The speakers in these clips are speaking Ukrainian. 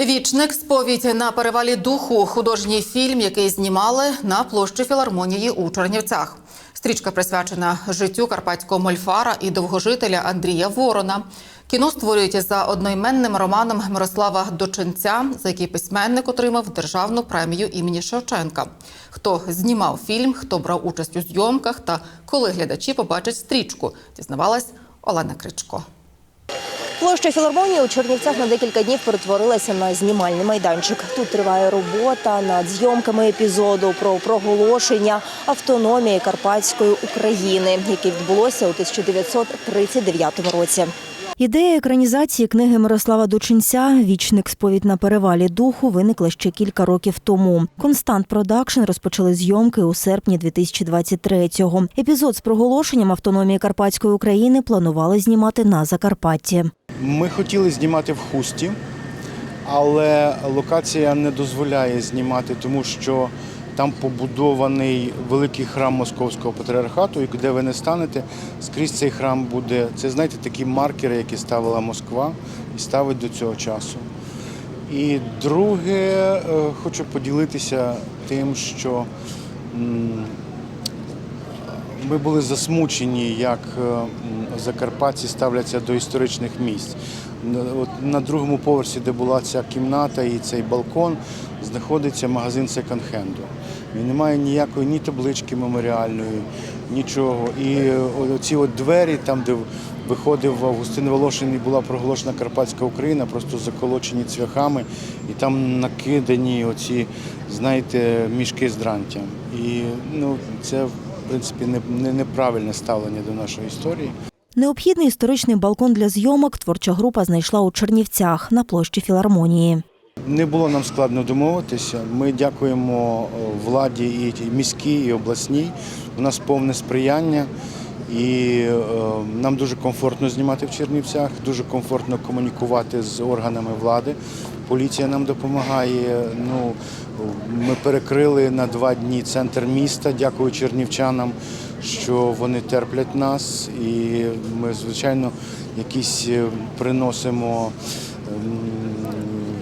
Вічник сповідь на перевалі духу. Художній фільм, який знімали на площі філармонії у Чернівцях. Стрічка присвячена життю карпатського мольфара і довгожителя Андрія Ворона. Кіно створюють за одноіменним романом Мирослава Дочинця, за який письменник отримав державну премію імені Шевченка. Хто знімав фільм, хто брав участь у зйомках та коли глядачі побачать стрічку, дізнавалась Олена Кричко. Площа філармонії у Чернівцях на декілька днів перетворилася на знімальний майданчик. Тут триває робота над зйомками епізоду про проголошення автономії Карпатської України, яке відбулося у 1939 році. Ідея екранізації книги Мирослава Дучинця Вічник сповідь на перевалі духу виникла ще кілька років тому. Констант Продакшн розпочали зйомки у серпні 2023-го. Епізод з проголошенням автономії Карпатської України планували знімати на Закарпатті. Ми хотіли знімати в хусті, але локація не дозволяє знімати, тому що там побудований великий храм Московського патріархату, і де ви не станете, скрізь цей храм буде. Це знаєте такі маркери, які ставила Москва і ставить до цього часу. І друге, е, хочу поділитися тим, що ми були засмучені, як е, закарпатці ставляться до історичних місць. От на другому поверсі, де була ця кімната і цей балкон, знаходиться магазин секонд-хенду. Він не має ніякої ні таблички меморіальної, нічого. І е, оці от двері, там, де виходив Августин Волошин і була проголошена Карпатська Україна, просто заколочені цвяхами, і там накидані оці, знаєте, мішки з дрантям. І ну, це, в принципі, не, не, неправильне ставлення до нашої історії. Необхідний історичний балкон для зйомок творча група знайшла у Чернівцях на площі філармонії. Не було нам складно домовитися. Ми дякуємо е, владі і міській, і обласній. У нас повне сприяння. І е, нам дуже комфортно знімати в Чернівцях, дуже комфортно комунікувати з органами влади. Поліція нам допомагає. Ну, ми перекрили на два дні центр міста. Дякую чернівчанам, що вони терплять нас. І ми, звичайно, якісь е, приносимо. ем,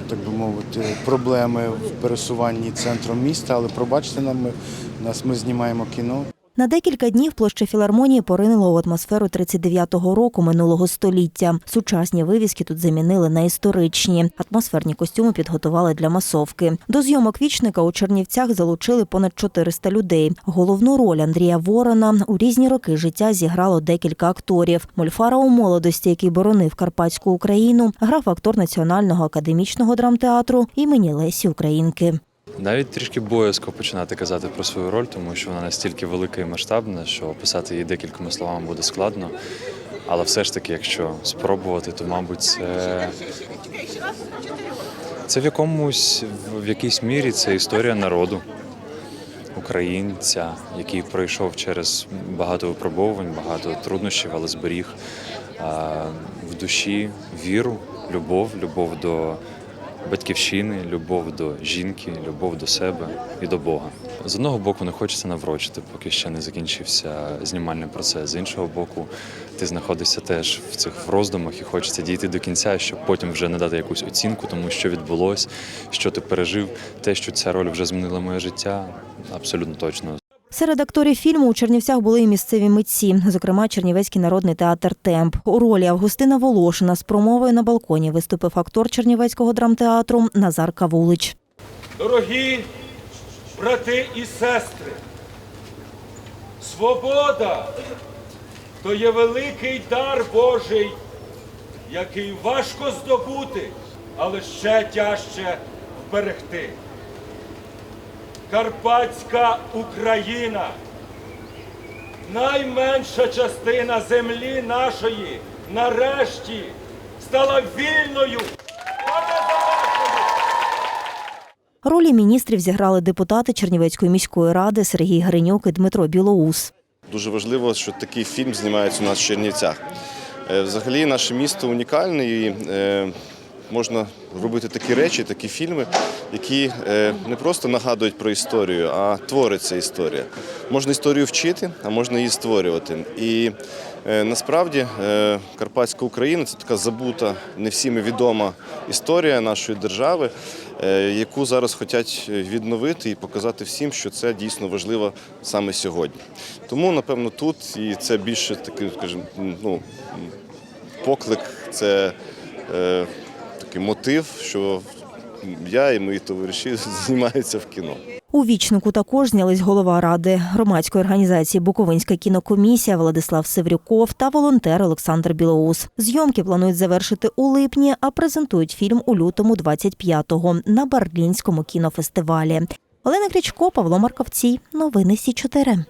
так би мовити, проблеми в пересуванні центром міста, але пробачте нам, ми, нас ми знімаємо кіно. На декілька днів площа філармонії поринула у атмосферу 39-го року минулого століття. Сучасні вивіски тут замінили на історичні. Атмосферні костюми підготували для масовки. До зйомок вічника у Чернівцях залучили понад 400 людей. Головну роль Андрія Ворона у різні роки життя зіграло декілька акторів. Мольфара у молодості, який боронив Карпатську Україну, грав актор Національного академічного драмтеатру імені Лесі Українки. Навіть трішки боязко починати казати про свою роль, тому що вона настільки велика і масштабна, що описати її декількома словами буде складно. Але все ж таки, якщо спробувати, то мабуть це, це в якомусь в якійсь мірі це історія народу українця, який пройшов через багато випробовувань, багато труднощів, але зберіг в душі віру, любов, любов до батьківщини, любов до жінки, любов до себе і до Бога. З одного боку, не хочеться наврочити, поки ще не закінчився знімальний процес. З іншого боку, ти знаходишся теж в цих роздумах і хочеться дійти до кінця, щоб потім вже надати якусь оцінку тому, що відбулось, що ти пережив. Те, що ця роль вже змінила моє життя, абсолютно точно. Серед акторів фільму у Чернівцях були і місцеві митці, зокрема Чернівецький народний театр Темп. У ролі Августина Волошина з промовою на балконі виступив актор Чернівецького драмтеатру Назар Кавулич. Дорогі брати і сестри, свобода то є великий дар Божий, який важко здобути, але ще тяжче вберегти. Карпатська Україна, найменша частина землі нашої, нарешті стала вільною. Ролі міністрів зіграли депутати Чернівецької міської ради Сергій Гринюк і Дмитро Білоус. Дуже важливо, що такий фільм знімається у нас в Чернівцях. Е, Взагалі, наше місто унікальне і е, можна робити такі речі, такі фільми, які е, не просто нагадують про історію, а твориться історія. Можна історію вчити, а можна її створювати. І е, насправді е, Карпатська Україна це така забута, не всіми відома історія нашої держави, яку зараз хочуть відновити і показати всім, що це дійсно важливо саме сьогодні. Тому, напевно, тут і це більше такий, скажімо, ну, поклик, це такий мотив, що я і мої товариші знімаються в кіно. У вічнику також знялись голова ради громадської організації Буковинська кінокомісія Владислав Севрюков та волонтер Олександр Білоус. Зйомки планують завершити у липні, а презентують фільм у лютому 25-го на Берлінському кінофестивалі. Олена Крічко, Павло Марковцій. Новини Сі 4